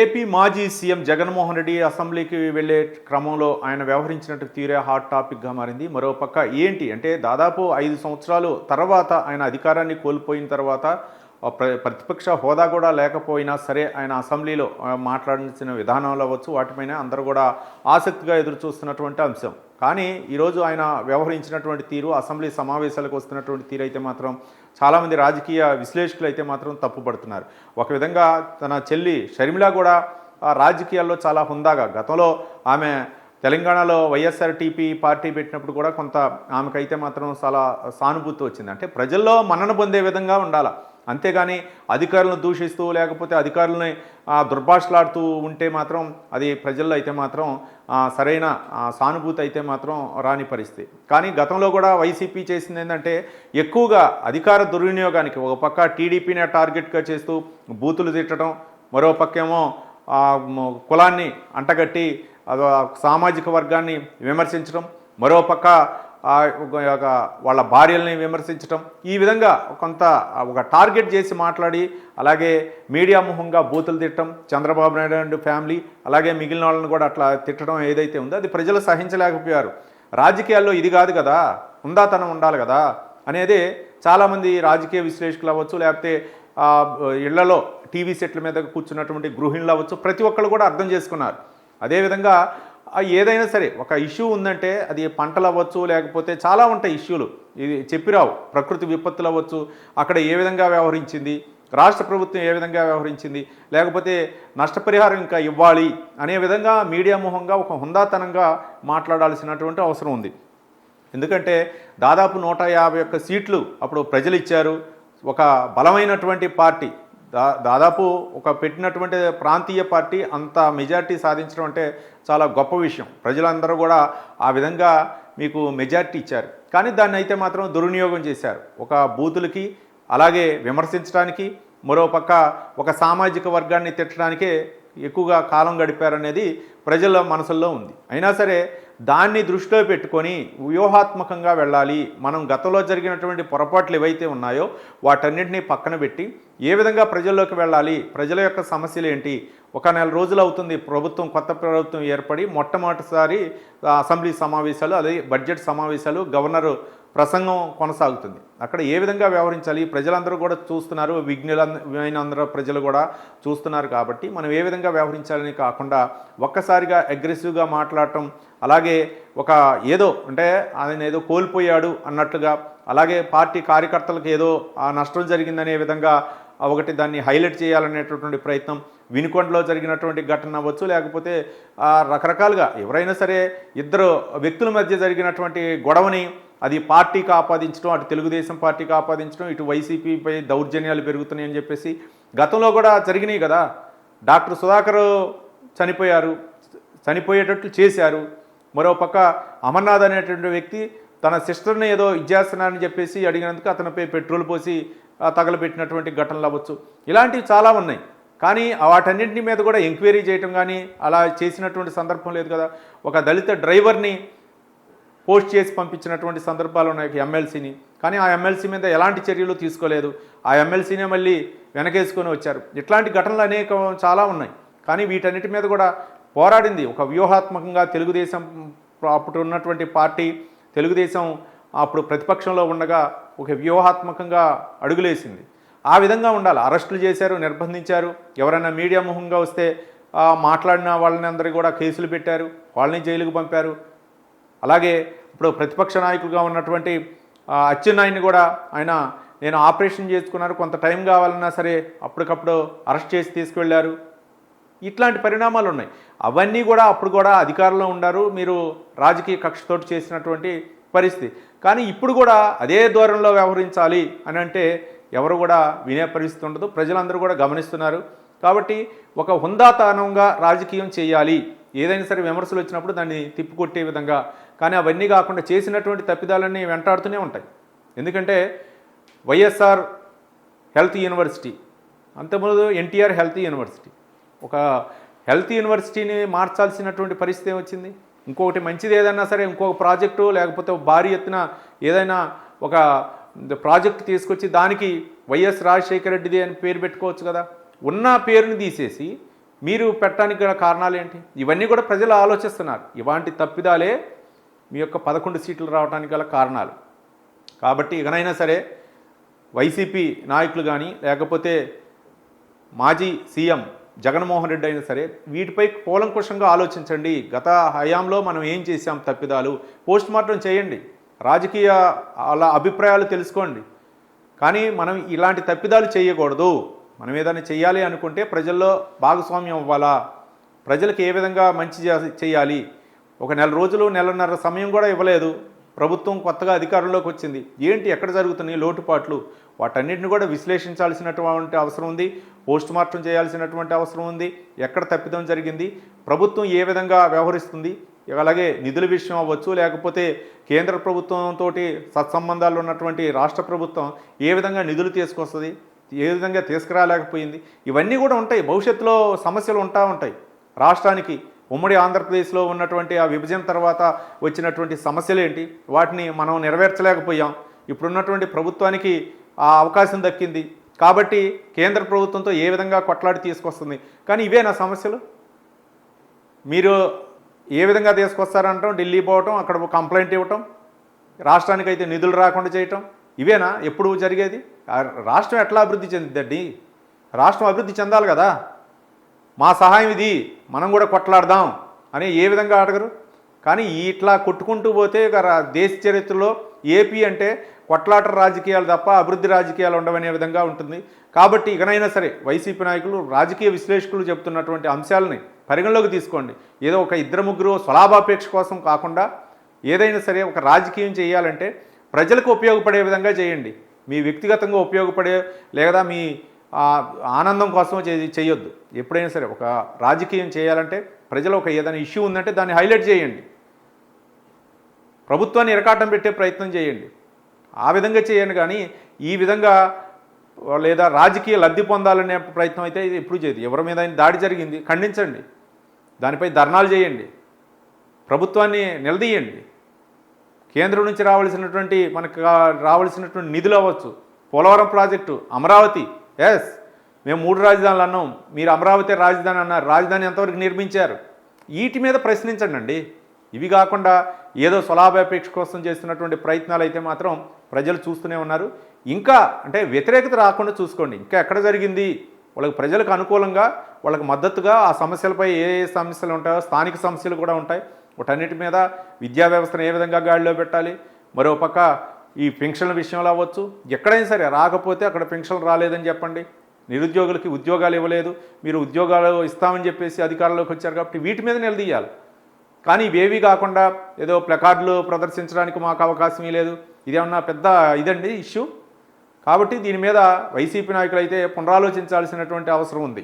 AP మాజీ CM Jaganmohan Reddy అసెంబ్లీకి వెళ్ళే క్రమంలో ఆయన వ్యవహరించినట్టు తీరే హాట్ టాపిక్గా మారింది. మరోపక్క ఏంటి అంటే దాదాపు ఐదు సంవత్సరాలు తర్వాత ఆయన అధికారాన్ని కోల్పోయిన తర్వాత ప్రతిపక్ష హోదా కూడా లేకపోయినా సరే ఆయన అసెంబ్లీలో మాట్లాడించిన విధానంలో అవ్వచ్చు వాటిపైన అందరూ కూడా ఆసక్తిగా ఎదురు చూస్తున్నటువంటి అంశం. కానీ ఈరోజు ఆయన వ్యవహరించినటువంటి తీరు అసెంబ్లీ సమావేశాలకు వస్తున్నటువంటి తీరు అయితే మాత్రం చాలామంది రాజకీయ విశ్లేషకులు అయితే మాత్రం తప్పుపడుతున్నారు. ఒక విధంగా తన చెల్లి షర్మిల కూడా రాజకీయాల్లో చాలా హుందాగా గతంలో ఆమె తెలంగాణలో వైఎస్ఆర్టీపీ పార్టీ పెట్టినప్పుడు కూడా కొంత ఆమెకైతే మాత్రం చాలా సానుభూతి వచ్చింది. అంటే ప్రజల్లో మన్నన పొందే విధంగా ఉండాలి? అంతేగాని అధికారులను దూషిస్తూ లేకపోతే అధికారులని దుర్భాషలాడుతూ ఉంటే మాత్రం అది ప్రజల్లో అయితే మాత్రం సరైన సానుభూతి అయితే మాత్రం రాని పరిస్థితి. కానీ గతంలో కూడా వైసీపీ చేసింది ఏంటంటే ఎక్కువగా అధికార దుర్వినియోగానికి ఒక పక్క టీడీపీని టార్గెట్గా చేస్తూ బూతులు తిట్టడం మరో పక్కేమో కులాన్ని అంటగట్టి సామాజిక వర్గాన్ని విమర్శించడం మరో పక్క ఆ, యొక్క ఒక వాళ్ళ భార్యల్ని విమర్శించటం. ఈ విధంగా కొంత ఒక టార్గెట్ చేసి మాట్లాడి అలాగే మీడియా ముఖంగా బూతులు తిట్టడం చంద్రబాబు నాయుడు అండ్ ఫ్యామిలీ అలాగే మిగిలిన వాళ్ళని కూడా అట్లా తిట్టడం ఏదైతే ఉందో అది ప్రజలు సహించలేకపోయారు. రాజకీయాల్లో ఇది కాదు కదా ఉందాతనం ఉండాలి కదా అనేది చాలామంది రాజకీయ విశ్లేషకులు అవ్వచ్చు లేకపోతే ఇళ్ళలో టీవీ సెట్ల మీద కూర్చున్నటువంటి గృహిణులు అవ్వచ్చు ప్రతి ఒక్కళ్ళు కూడా అర్థం చేసుకున్నారు. అదేవిధంగా ఏదైనా సరే ఒక ఇష్యూ ఉందంటే అది పంటలు అవ్వచ్చు లేకపోతే చాలా ఉంటాయి ఇష్యూలు. ఇది చెప్పిరావు ప్రకృతి విపత్తులు అవ్వచ్చు అక్కడ ఏ విధంగా వ్యవహరించింది రాష్ట్ర ప్రభుత్వం ఏ విధంగా వ్యవహరించింది లేకపోతే నష్టపరిహారం ఇంకా ఇవ్వాలి అనే విధంగా మీడియా ముఖంగా ఒక హుందాతనంగా మాట్లాడాల్సినటువంటి అవసరం ఉంది. ఎందుకంటే దాదాపు నూట యాభై ఒక్క సీట్లు అప్పుడు ప్రజలు ఇచ్చారు. ఒక బలమైనటువంటి పార్టీ దా దాదాపు ఒక పెట్టినటువంటి ప్రాంతీయ పార్టీ అంత మెజార్టీ సాధించడం అంటే చాలా గొప్ప విషయం. ప్రజలందరూ కూడా ఆ విధంగా మీకు మెజార్టీ ఇచ్చారు. కానీ దాన్ని అయితే మాత్రం దుర్వినియోగం చేశారు. ఒక బూతులకి అలాగే విమర్శించడానికి మరోపక్క ఒక సామాజిక వర్గాన్ని తిట్టడానికే ఎక్కువగా కాలం గడిపారనేది ప్రజల మనసుల్లో ఉంది. అయినా సరే దాన్ని దృష్టిలో పెట్టుకొని వ్యూహాత్మకంగా వెళ్ళాలి. మనం గతంలో జరిగినటువంటి పొరపాట్లు ఏవైతే ఉన్నాయో వాటన్నిటిని పక్కన పెట్టి ఏ విధంగా ప్రజల్లోకి వెళ్ళాలి? ప్రజల యొక్క సమస్యలు ఏంటి? ఒక నెల రోజులు అవుతుంది. ప్రభుత్వం కొత్త ప్రభుత్వం ఏర్పడి మొట్టమొదటిసారి అసెంబ్లీ సమావేశాలు అదే బడ్జెట్ సమావేశాలు గవర్నర్ ప్రసంగం కొనసాగుతుంది. అక్కడ ఏ విధంగా వ్యవహరించాలి? ప్రజలందరూ కూడా చూస్తున్నారు. విఘ్నులందరూ ప్రజలు కూడా చూస్తున్నారు కాబట్టి మనం ఏ విధంగా వ్యవహరించాలని కాకుండా ఒక్కసారిగా అగ్రెసివ్గా మాట్లాడటం అలాగే ఒక ఏదో అంటే ఆయన ఏదో కోల్పోయాడు అన్నట్టుగా అలాగే పార్టీ కార్యకర్తలకు ఏదో ఆ నష్టం జరిగిందనే విధంగా ఒకటి దాన్ని హైలైట్ చేయాలనేటటువంటి ప్రయత్నం వినుకొండలో జరిగినటువంటి ఘటన అవ్వచ్చు లేకపోతే రకరకాలుగా ఎవరైనా సరే ఇద్దరు వ్యక్తుల మధ్య జరిగినటువంటి గొడవని అది పార్టీకి ఆపాదించడం అటు తెలుగుదేశం పార్టీకి ఆపాదించడం ఇటు వైసీపీపై దౌర్జన్యాలు పెరుగుతున్నాయని చెప్పేసి గతంలో కూడా జరిగినాయి కదా. డాక్టర్ సుధాకర్ చనిపోయారు చనిపోయేటట్లు చేశారు. మరో పక్క అమర్నాథ్ అనేటువంటి వ్యక్తి తన సిస్టర్ని ఏదో ఇచ్చేస్తున్నారని చెప్పేసి అడిగినందుకు అతనిపై పెట్రోల్ పోసి తగలబెట్టినటువంటి ఘటనలు అవ్వచ్చు. ఇలాంటివి చాలా ఉన్నాయి. కానీ వాటన్నింటి మీద కూడా ఎంక్వైరీ చేయటం కానీ అలా చేసినటువంటి సందర్భం లేదు కదా. ఒక దళిత డ్రైవర్ని పోస్ట్ చేసి పంపించినటువంటి సందర్భాలు ఉన్నాయి ఎమ్మెల్సీని. కానీ ఆ ఎమ్మెల్సీ మీద ఎలాంటి చర్యలు తీసుకోలేదు. ఆ ఎమ్మెల్సీనే మళ్ళీ వెనకేసుకొని వచ్చారు. ఇట్లాంటి ఘటనలు అనేక చాలా ఉన్నాయి. కానీ వీటన్నిటి మీద కూడా పోరాడింది. ఒక వ్యూహాత్మకంగా తెలుగుదేశం అప్పుడు ఉన్నటువంటి పార్టీ తెలుగుదేశం అప్పుడు ప్రతిపక్షంలో ఉండగా ఒక వ్యూహాత్మకంగా అడుగులేసింది. ఆ విధంగా ఉండాలి. అరెస్టులు చేశారు నిర్బంధించారు. ఎవరైనా మీడియా ముఖంగా వస్తే మాట్లాడిన వాళ్ళని అందరూ కూడా కేసులు పెట్టారు. వాళ్ళని జైలుకు పంపారు. అలాగే ఇప్పుడు ప్రతిపక్ష నాయకులుగా ఉన్నటువంటి అచ్చెన్నాయుని కూడా ఆయన నేను ఆపరేషన్ చేసుకున్నారు. కొంత టైం కావాలన్నా సరే అప్పటికప్పుడు అరెస్ట్ చేసి తీసుకువెళ్ళారు ఇట్లాంటి పరిణామాలు ఉన్నాయి. అవన్నీ కూడా అప్పుడు కూడా అధికారంలో ఉండారు. మీరు రాజకీయ కక్షతోటి చేసినటువంటి పరిస్థితి. కానీ ఇప్పుడు కూడా అదే ధోరణిలో వ్యవహరించాలి అని అంటే ఎవరు కూడా వినే పరిస్థితి ఉండదు. ప్రజలందరూ కూడా గమనిస్తున్నారు. కాబట్టి ఒక హుందాతనంగా రాజకీయం చేయాలి. ఏదైనా సరే విమర్శలు వచ్చినప్పుడు దాన్ని తిప్పికొట్టే విధంగా. కానీ అవన్నీ కాకుండా చేసినటువంటి తప్పిదాలన్నీ వెంటాడుతూనే ఉంటాయి. ఎందుకంటే వైఎస్ఆర్ హెల్త్ యూనివర్సిటీ అంతకుముందు ఎన్టీఆర్ హెల్త్ యూనివర్సిటీ. ఒక హెల్త్ యూనివర్సిటీని మార్చాల్సినటువంటి పరిస్థితి ఏమొచ్చింది? ఇంకొకటి మంచిది ఏదైనా సరే ఇంకొక ప్రాజెక్టు లేకపోతే భారీ ఎత్తున ఏదైనా ఒక ప్రాజెక్ట్ తీసుకొచ్చి దానికి వైఎస్ రాజశేఖర రెడ్డిది అని పేరు పెట్టుకోవచ్చు కదా. ఉన్న పేరుని తీసేసి మీరు పెట్టడానికి గల కారణాలు ఏంటి? ఇవన్నీ కూడా ప్రజలు ఆలోచిస్తున్నారు. ఇలాంటి తప్పిదాలే మీ యొక్క పదకొండు సీట్లు రావడానికి గల కారణాలు. కాబట్టి ఇకనైనా సరే వైసీపీ నాయకులు కానీ లేకపోతే మాజీ సీఎం జగన్మోహన్ రెడ్డి అయినా సరే వీటిపై కూలంకుషంగా ఆలోచించండి. గత హయాంలో మనం ఏం చేశాం తప్పిదాలు? పోస్ట్ మార్టం చేయండి. రాజకీయ అలా అభిప్రాయాలు తెలుసుకోండి. కానీ మనం ఇలాంటి తప్పిదాలు చేయకూడదు. మనం ఏదైనా చేయాలి అనుకుంటే ప్రజల్లో భాగస్వామ్యం అవ్వాలా? ప్రజలకు ఏ విధంగా మంచి చేయాలి? ఒక నెల రోజులు నెలన్నర సమయం కూడా ఇవ్వలేదు. ప్రభుత్వం కొత్తగా అధికారంలోకి వచ్చింది. ఏంటి? ఎక్కడ జరుగుతున్నాయి లోటుపాట్లు? వాటన్నిటిని కూడా విశ్లేషించాల్సినటువంటి అవసరం ఉంది. పోస్ట్ మార్టం చేయాల్సినటువంటి అవసరం ఉంది. ఎక్కడ తప్పిదం జరిగింది? ప్రభుత్వం ఏ విధంగా వ్యవహరిస్తుంది? అలాగే నిధుల విషయం అవ్వచ్చు లేకపోతే కేంద్ర ప్రభుత్వంతో సత్సంబంధాలు ఉన్నటువంటి రాష్ట్ర ప్రభుత్వం ఏ విధంగా నిధులు తీసుకొస్తుంది? ఏ విధంగా తీసుకురాలేకపోయింది? ఇవన్నీ కూడా ఉంటాయి. భవిష్యత్తులో సమస్యలు ఉంటా ఉంటాయి. రాష్ట్రానికి ఉమ్మడి ఆంధ్రప్రదేశ్లో ఉన్నటువంటి ఆ విభజన తర్వాత వచ్చినటువంటి సమస్యలు ఏంటి? వాటిని మనం నెరవేర్చలేకపోయాం. ఇప్పుడున్నటువంటి ప్రభుత్వానికి ఆ అవకాశం దక్కింది. కాబట్టి కేంద్ర ప్రభుత్వంతో ఏ విధంగా కొట్లాడి తీసుకొస్తుంది? కానీ ఇవే నా సమస్యలు. మీరు ఏ విధంగా తీసుకొస్తారంటాం? ఢిల్లీ పోవటం అక్కడ కంప్లైంట్ ఇవ్వటం రాష్ట్రానికి అయితే నిధులు రాకుండా చేయటం ఇవేనా? ఎప్పుడు జరిగేది? రాష్ట్రం ఎట్లా అభివృద్ధి చెందిద్దండి? రాష్ట్రం అభివృద్ధి చెందాలి కదా. మా సహాయం ఇది మనం కూడా కొట్లాడదాం అని ఏ విధంగా అడగరు కానీ ఇట్లా కొట్టుకుంటూ పోతే ఇక దేశ చరిత్రలో ఏపీ అంటే కొట్లాట రాజకీయాలు తప్ప అభివృద్ధి రాజకీయాలు ఉండవనే విధంగా ఉంటుంది. కాబట్టి ఇకనైనా సరే వైసీపీ నాయకులు రాజకీయ విశ్లేషకులు చెబుతున్నటువంటి అంశాలని పరిగణలోకి తీసుకోండి. ఏదో ఒక ఇద్దరు ముగ్గురు స్వలాభాపేక్ష కోసం కాకుండా ఏదైనా సరే ఒక రాజకీయం చేయాలంటే ప్రజలకు ఉపయోగపడే విధంగా చేయండి. మీ వ్యక్తిగతంగా ఉపయోగపడే లేదా మీ ఆనందం కోసం చేయొద్దు ఎప్పుడైనా సరే ఒక రాజకీయం చేయాలంటే ప్రజలు ఒక ఏదైనా ఇష్యూ ఉందంటే దాన్ని హైలైట్ చేయండి. ప్రభుత్వాన్ని ఇరకాటం పెట్టే ప్రయత్నం చేయండి. ఆ విధంగా చేయండి కానీ ఈ విధంగా లేదా రాజకీయ లబ్ధి పొందాలనే ప్రయత్నం అయితే ఇది ఎప్పుడు చేయదు. ఎవరి మీద దాడి జరిగింది ఖండించండి. దానిపై ధర్నాలు చేయండి. ప్రభుత్వాన్ని నిలదీయండి. కేంద్రం నుంచి రావాల్సినటువంటి మనకు రావాల్సినటువంటి నిధులు అవ్వచ్చు. పోలవరం ప్రాజెక్టు అమరావతి ఎస్ మేము మూడు రాజధానులు అన్నాం. మీరు అమరావతి రాజధాని అన్నారు. రాజధాని ఎంతవరకు నిర్మించారు? వీటి మీద ప్రశ్నించండి అండి ఇవి కాకుండా ఏదో స్వలాభాపేక్ష కోసం చేస్తున్నటువంటి ప్రయత్నాలు అయితే మాత్రం ప్రజలు చూస్తూనే ఉన్నారు. ఇంకా అంటే వ్యతిరేకత రాకుండా చూసుకోండి. ఇంకా ఎక్కడ జరిగింది? వాళ్ళకి ప్రజలకు అనుకూలంగా వాళ్ళకి మద్దతుగా ఆ సమస్యలపై ఏ ఏ సమస్యలు ఉంటాయో స్థానిక సమస్యలు కూడా ఉంటాయి. వాటన్నిటి మీద విద్యా వ్యవస్థను ఏ విధంగా గాడిలో పెట్టాలి? మరో పక్క ఈ పెన్షన్ల విషయంలో అవ్వచ్చు. ఎక్కడైనా సరే రాకపోతే అక్కడ పెన్షన్లు రాలేదని చెప్పండి. నిరుద్యోగులకి ఉద్యోగాలు ఇవ్వలేదు. మీరు ఉద్యోగాలు ఇస్తామని చెప్పేసి అధికారంలోకి వచ్చారు కాబట్టి వీటి మీద నిలదీయాలి. కానీ ఇవేవి కాకుండా ఏదో ప్లకార్డులు ప్రదర్శించడానికి మాకు అవకాశమే లేదు. ఇదేమన్నా పెద్ద ఇదండి ఇష్యూ. కాబట్టి దీని మీద వైసీపీ నాయకులు అయితే పునరాలోచించాల్సినటువంటి అవసరం ఉంది.